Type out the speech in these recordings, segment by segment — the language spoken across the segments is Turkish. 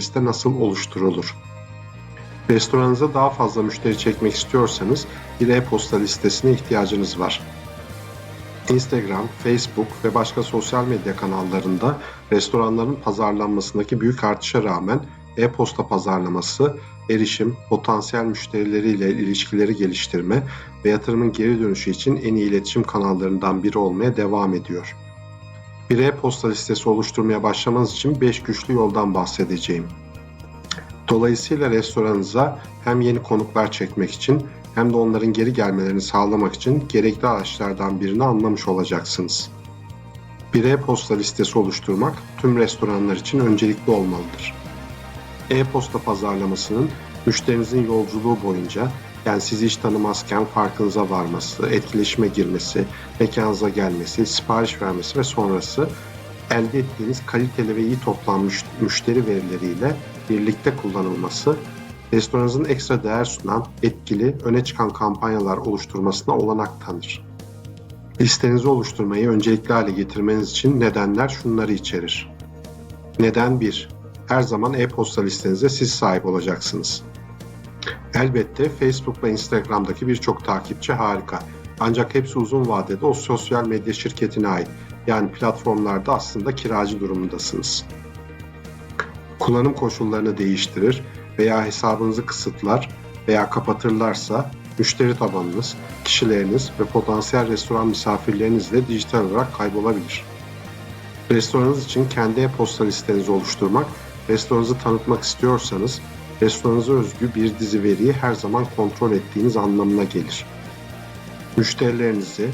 liste nasıl oluşturulur? Restoranınıza daha fazla müşteri çekmek istiyorsanız bir e-posta listesine ihtiyacınız var. Instagram, Facebook ve başka sosyal medya kanallarında restoranların pazarlanmasındaki büyük artışa rağmen e-posta pazarlaması, erişim, potansiyel müşterileriyle ilişkileri geliştirme ve yatırımın geri dönüşü için en iyi iletişim kanallarından biri olmaya devam ediyor. Bir e-posta listesi oluşturmaya başlamanız için 5 güçlü yoldan bahsedeceğim. Dolayısıyla restoranınıza hem yeni konuklar çekmek için hem de onların geri gelmelerini sağlamak için gerekli araçlardan birini anlamış olacaksınız. Bir e-posta listesi oluşturmak tüm restoranlar için öncelikli olmalıdır. E-posta pazarlamasının müşterinizin yolculuğu boyunca yani sizi hiç tanımazken farkınıza varması, etkileşime girmesi, mekanınıza gelmesi, sipariş vermesi ve sonrası elde ettiğiniz kaliteli ve iyi toplanmış müşteri verileriyle birlikte kullanılması, restoranınızın ekstra değer sunan, etkili, öne çıkan kampanyalar oluşturmasına olanak tanır. Listenizi oluşturmayı öncelikli hale getirmeniz için nedenler şunları içerir. Neden 1. Her zaman e-posta listenize siz sahip olacaksınız. Elbette Facebook ve Instagram'daki birçok takipçi harika. Ancak hepsi uzun vadede o sosyal medya şirketine ait. Yani platformlarda aslında kiracı durumundasınız. Kullanım koşullarını değiştirir veya hesabınızı kısıtlar veya kapatırlarsa müşteri tabanınız, kişileriniz ve potansiyel restoran misafirlerinizle dijital olarak kaybolabilir. Restoranınız için kendi e-posta listenizi oluşturmak, restoranınızı tanıtmak istiyorsanız restoranınıza özgü bir dizi veriyi her zaman kontrol ettiğiniz anlamına gelir. Müşterilerinizi,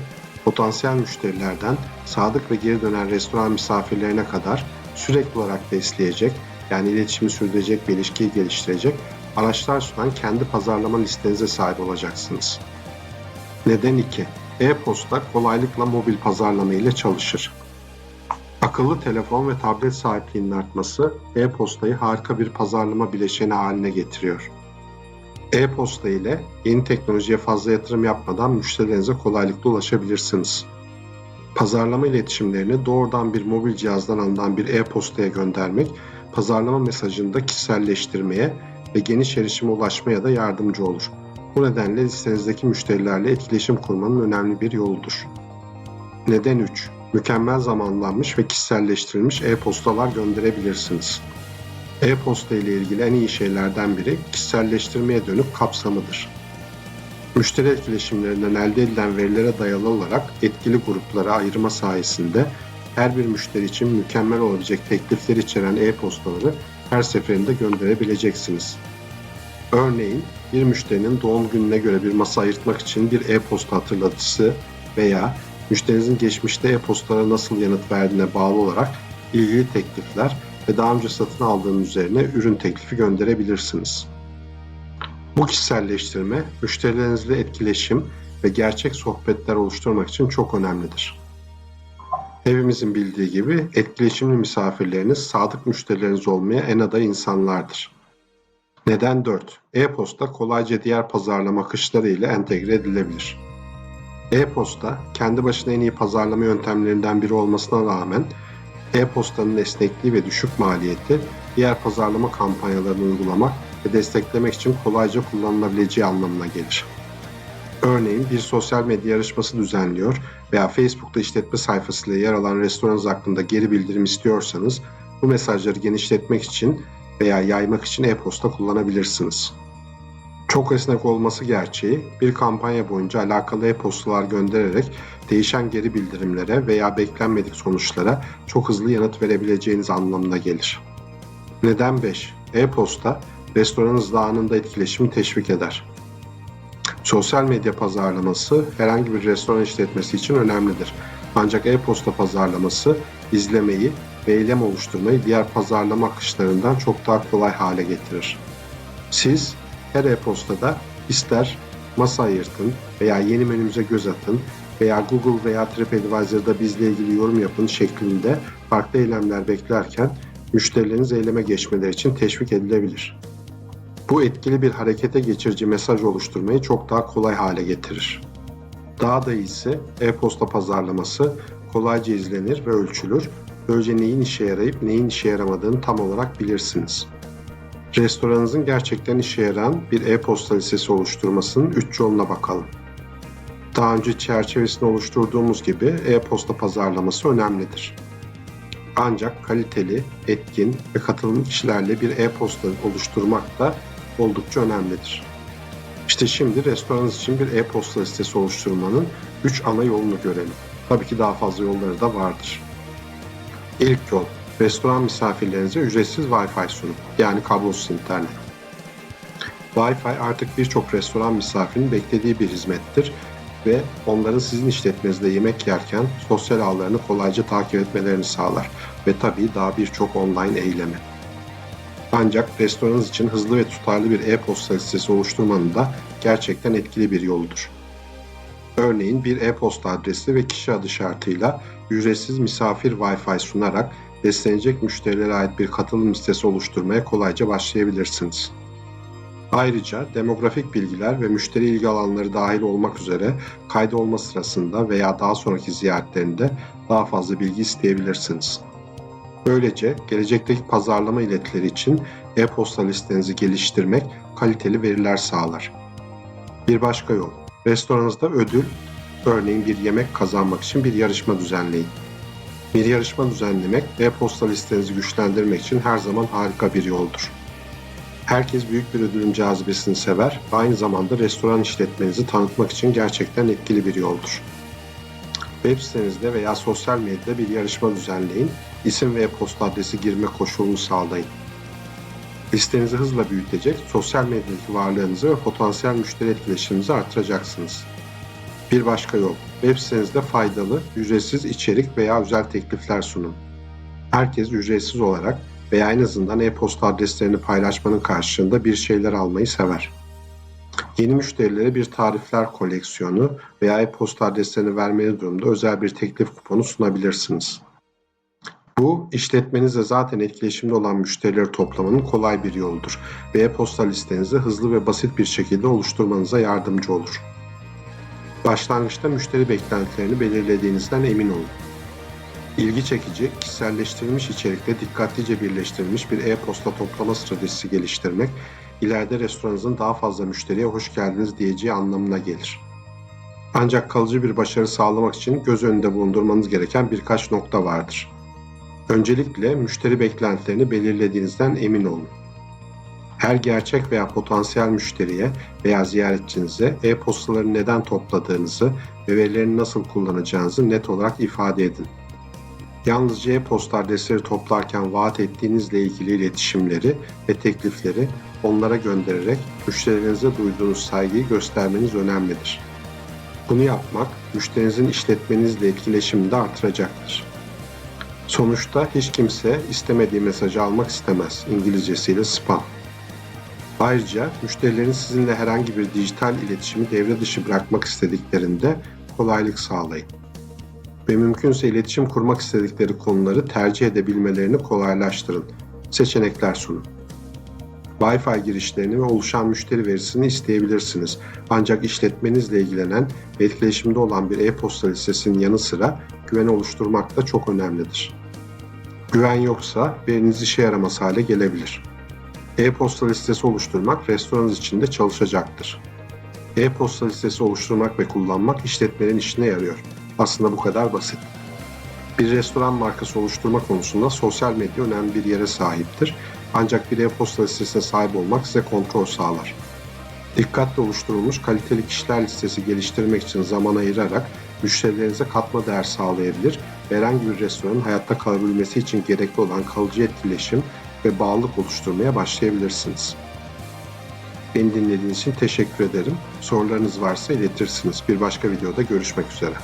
potansiyel müşterilerden sadık ve geri dönen restoran misafirlerine kadar sürekli olarak besleyecek, yani iletişimi sürdürecek ve ilişkiyi geliştirecek araçlar sunan kendi pazarlama listenize sahip olacaksınız. Neden 2? E-posta kolaylıkla mobil pazarlama ile çalışır. Akıllı telefon ve tablet sahipliğinin artması e-postayı harika bir pazarlama bileşeni haline getiriyor. E-posta ile yeni teknolojiye fazla yatırım yapmadan müşterilerinize kolaylıkla ulaşabilirsiniz. Pazarlama iletişimlerini doğrudan bir mobil cihazdan alınan bir e-postaya göndermek, pazarlama mesajını da kişiselleştirmeye ve geniş erişime ulaşmaya da yardımcı olur. Bu nedenle listenizdeki müşterilerle etkileşim kurmanın önemli bir yoludur. Neden 3? Mükemmel zamanlanmış ve kişiselleştirilmiş e-postalar gönderebilirsiniz. E-posta ile ilgili en iyi şeylerden biri kişiselleştirmeye dönük kapsamıdır. Müşteri etkileşimlerinden elde edilen verilere dayalı olarak etkili gruplara ayırma sayesinde her bir müşteri için mükemmel olabilecek teklifler içeren e-postaları her seferinde gönderebileceksiniz. Örneğin bir müşterinin doğum gününe göre bir masa ayırtmak için bir e-posta hatırlatıcısı veya müşterinizin geçmişte e-postalara nasıl yanıt verdiğine bağlı olarak ilgili teklifler ve daha önce satın aldığınız üzerine ürün teklifi gönderebilirsiniz. Bu kişiselleştirme müşterilerinizle etkileşim ve gerçek sohbetler oluşturmak için çok önemlidir. Hepimizin bildiği gibi etkileşimli misafirleriniz sadık müşterileriniz olmaya en aday insanlardır. Neden 4? E-posta kolayca diğer pazarlama akışları ile entegre edilebilir. E-posta kendi başına en iyi pazarlama yöntemlerinden biri olmasına rağmen e-postanın esnekliği ve düşük maliyeti diğer pazarlama kampanyalarını uygulamak ve desteklemek için kolayca kullanılabileceği anlamına gelir. Örneğin bir sosyal medya yarışması düzenliyor veya Facebook'ta işletme sayfasıyla yer alan restoranınız hakkında geri bildirim istiyorsanız bu mesajları genişletmek için veya yaymak için e-posta kullanabilirsiniz. Çok esnek olması gerçeği bir kampanya boyunca alakalı e-postalar göndererek değişen geri bildirimlere veya beklenmedik sonuçlara çok hızlı yanıt verebileceğiniz anlamına gelir. Neden 5? E-posta restoranınızla anında etkileşimi teşvik eder. Sosyal medya pazarlaması herhangi bir restoran işletmesi için önemlidir. Ancak e-posta pazarlaması izlemeyi ve eylem oluşturmayı diğer pazarlama akışlarından çok daha kolay hale getirir. Siz her e-postada ister masa ayırtın veya yeni menümüze göz atın veya Google veya TripAdvisor'da bizle ilgili yorum yapın şeklinde farklı eylemler beklerken müşterileriniz eyleme geçmeleri için teşvik edilebilir. Bu etkili bir harekete geçirici mesaj oluşturmayı çok daha kolay hale getirir. Daha da iyisi e-posta pazarlaması kolayca izlenir ve ölçülür. Böylece neyin işe yarayıp neyin işe yaramadığını tam olarak bilirsiniz. Restoranınızın gerçekten işe yarayan bir e-posta listesi oluşturmasının 3 yoluna bakalım. Daha önce çerçevesini oluşturduğumuz gibi e-posta pazarlaması önemlidir. Ancak kaliteli, etkin ve katılımcı kişilerle bir e-posta oluşturmak da oldukça önemlidir. İşte şimdi restoranınız için bir e-posta listesi oluşturmanın 3 ana yolunu görelim. Tabii ki daha fazla yolları da vardır. İlk yol, restoran misafirlerinize ücretsiz Wi-Fi sunum, yani kablosuz internet. Wi-Fi artık birçok restoran misafirinin beklediği bir hizmettir ve onların sizin işletmenizde yemek yerken sosyal ağlarını kolayca takip etmelerini sağlar ve tabii daha birçok online eylemi. Ancak restoranınız için hızlı ve tutarlı bir e-posta listesi oluşturmanın da gerçekten etkili bir yoludur. Örneğin bir e-posta adresi ve kişi adı şartıyla ücretsiz misafir Wi-Fi sunarak beslenecek müşterilere ait bir katılım listesi oluşturmaya kolayca başlayabilirsiniz. Ayrıca demografik bilgiler ve müşteri ilgi alanları dahil olmak üzere kaydolma sırasında veya daha sonraki ziyaretlerinde daha fazla bilgi isteyebilirsiniz. Böylece gelecekteki pazarlama iletileri için e-posta listenizi geliştirmek kaliteli veriler sağlar. Bir başka yol, restoranınızda ödül, örneğin bir yemek kazanmak için bir yarışma düzenleyin. Bir yarışma düzenlemek e-posta listenizi güçlendirmek için her zaman harika bir yoldur. Herkes büyük bir ödülün cazibesini sever ve aynı zamanda restoran işletmenizi tanıtmak için gerçekten etkili bir yoldur. Web sitenizde veya sosyal medyada bir yarışma düzenleyin, isim ve e-posta adresi girme koşulunu sağlayın. Listenizi hızla büyütecek, sosyal medyadaki varlığınızı ve potansiyel müşteri etkileşiminizi artıracaksınız. Bir başka yol, web sitenizde faydalı, ücretsiz içerik veya özel teklifler sunun. Herkes ücretsiz olarak veya en azından e-posta adreslerini paylaşmanın karşılığında bir şeyler almayı sever. Yeni müşterilere bir tarifler koleksiyonu veya e-posta adreslerini vermeli durumda özel bir teklif kuponu sunabilirsiniz. Bu, işletmenizle zaten etkileşimde olan müşterileri toplamanın kolay bir yoludur ve e-posta listenizi hızlı ve basit bir şekilde oluşturmanıza yardımcı olur. Başlangıçta müşteri beklentilerini belirlediğinizden emin olun. İlgi çekici, kişiselleştirilmiş içerikte dikkatlice birleştirilmiş bir e-posta toplama stratejisi geliştirmek, ileride restoranınızın daha fazla müşteriye hoş geldiniz diyeceği anlamına gelir. Ancak kalıcı bir başarı sağlamak için göz önünde bulundurmanız gereken birkaç nokta vardır. Öncelikle müşteri beklentilerini belirlediğinizden emin olun. Her gerçek veya potansiyel müşteriye veya ziyaretçinize e-postaları neden topladığınızı ve verilerini nasıl kullanacağınızı net olarak ifade edin. Yalnızca e-posta adresleri toplarken vaat ettiğinizle ilgili iletişimleri ve teklifleri onlara göndererek müşterilerinize duyduğunuz saygıyı göstermeniz önemlidir. Bunu yapmak müşterinizin işletmenizle etkileşimini de artıracaktır. Sonuçta hiç kimse istemediği mesajı almak istemez. İngilizcesiyle spam. Ayrıca müşterilerin sizinle herhangi bir dijital iletişimi devre dışı bırakmak istediklerinde kolaylık sağlayın. Ve mümkünse iletişim kurmak istedikleri konuları tercih edebilmelerini kolaylaştırın. Seçenekler sunun. Wi-Fi girişlerini ve oluşan müşteri verisini isteyebilirsiniz. Ancak işletmenizle ilgilenen ve etkileşimde olan bir e-posta listesinin yanı sıra güven oluşturmak da çok önemlidir. Güven yoksa veriniz işe yaramaz hale gelebilir. E-posta listesi oluşturmak restoranınız için de çalışacaktır. E-posta listesi oluşturmak ve kullanmak işletmenin işine yarıyor. Aslında bu kadar basit. Bir restoran markası oluşturma konusunda sosyal medya önemli bir yere sahiptir. Ancak bir e-posta listesine sahip olmak size kontrol sağlar. Dikkatle oluşturulmuş kaliteli kişiler listesi geliştirmek için zaman ayırarak müşterilerinize katma değer sağlayabilir herhangi bir restoranın hayatta kalabilmesi için gerekli olan kalıcı etkileşim ve bağlılık oluşturmaya başlayabilirsiniz. Beni dinlediğiniz için teşekkür ederim. Sorularınız varsa iletirsiniz. Bir başka videoda görüşmek üzere.